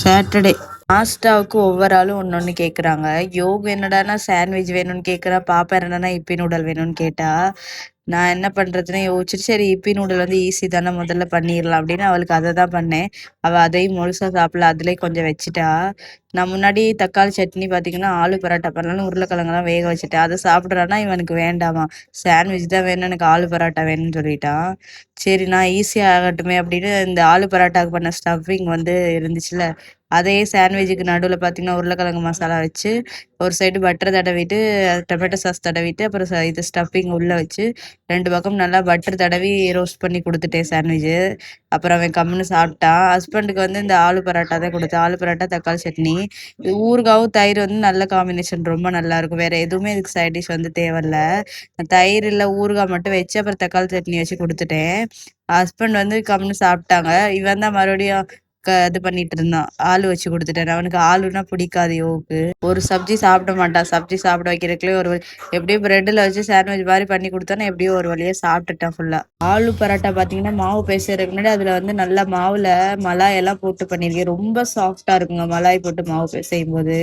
Saturday மாஸ்டாவுக்கு ஒவ்வொரு ஆளும் ஒன்று ஒன்று கேட்குறாங்க யோக் என்னடானா சாண்ட்விச் வேணும்னு கேட்குறா பாப்பா என்னடானா இப்பி நூடல் வேணும்னு கேட்டா நான் என்ன பண்றதுன்னு யோசிச்சுட்டு சரி இப்பி நூடுல் வந்து ஈஸி தானே முதல்ல பண்ணிடலாம் அப்படின்னு அவளுக்கு அதை தான் பண்ணேன். அவள் அதையும் முழுசாக சாப்பிடல அதுலேயே கொஞ்சம் வச்சுட்டா. நான் முன்னாடி தக்காளி சட்னி பார்த்தீங்கன்னா ஆலு பரோட்டா பண்ணாலும் உருளைக்கிழங்கெல்லாம் வேக வச்சுட்டேன் அதை சாப்பிட்றான்னா இவனுக்கு வேண்டாமா? சாண்ட்விச் தான் வேணும் எனக்கு ஆலு பரோட்டா வேணும்னு சொல்லிட்டான் சரி நான் ஈஸியாக ஆகட்டுமே அப்படின்னு இந்த ஆலு பரோட்டாக்கு பண்ண ஸ்டஃபிங் வந்து இருந்துச்சுல அதே சாண்ட்விச்சுக்கு நடுவில் பார்த்தீங்கன்னா உருளைக்கிழங்கு மசாலா வச்சு ஒரு சைடு பட்டர் தடவிட்டு டொமேட்டோ சாஸ் தடவிட்டு அப்புறம் இது ஸ்டஃபிங் உள்ளே வச்சு ரெண்டு பக்கம் நல்லா பட்டர் தடவி ரோஸ்ட் பண்ணி கொடுத்துட்டேன் சாண்ட்விச்சு அப்புறம் அவன் கம்முன்னு சாப்பிட்டான் ஹஸ்பண்டுக்கு வந்து இந்த ஆலு பரோட்டா தான் கொடுத்தேன். ஆலு பரோட்டா தக்காளி சட்னி. இது ஊறுகாவும் தயிர் வந்து நல்ல காம்பினேஷன் ரொம்ப நல்லா இருக்கும். வேற எதுவுமே இதுக்கு சைட் டிஷ் வந்து தேவையில்ல. தயிர் இல்லை ஊறுகாய் மட்டும் வச்சு அப்புறம் தக்காளி சட்னி வச்சு கொடுத்துட்டேன். ஹஸ்பண்ட் வந்து கம்முன்னு சாப்பிட்டாங்க. இவன் தான் மறுபடியும் க இது பண்ணிட்டு இருந்தான். ஆளு வச்சு கொடுத்துட்டேன் அவனுக்கு ஆளுன்னா பிடிக்காது யோவுக்கு ஒரு சப்ஜி சாப்பிட மாட்டான். சப்ஜி சாப்பிட வைக்கிறதுக்குள்ளே ஒரு வழி- எப்படியோ பிரெட்டில் வச்சு சாண்ட்விச் மாதிரி பண்ணி கொடுத்தானே எப்படியோ ஒரு வழியா சாப்பிட்டுட்டான் ஃபுல்லா ஆளு பரோட்டா பார்த்தீங்கன்னா மாவு பேசுறதுக்கு முன்னாடி அதுல வந்து நல்லா மாவுல மலாய் எல்லாம் போட்டு பண்ணிருக்கேன். ரொம்ப சாஃப்டா இருக்குங்க மலாய் போட்டு மாவு பேசையும் போது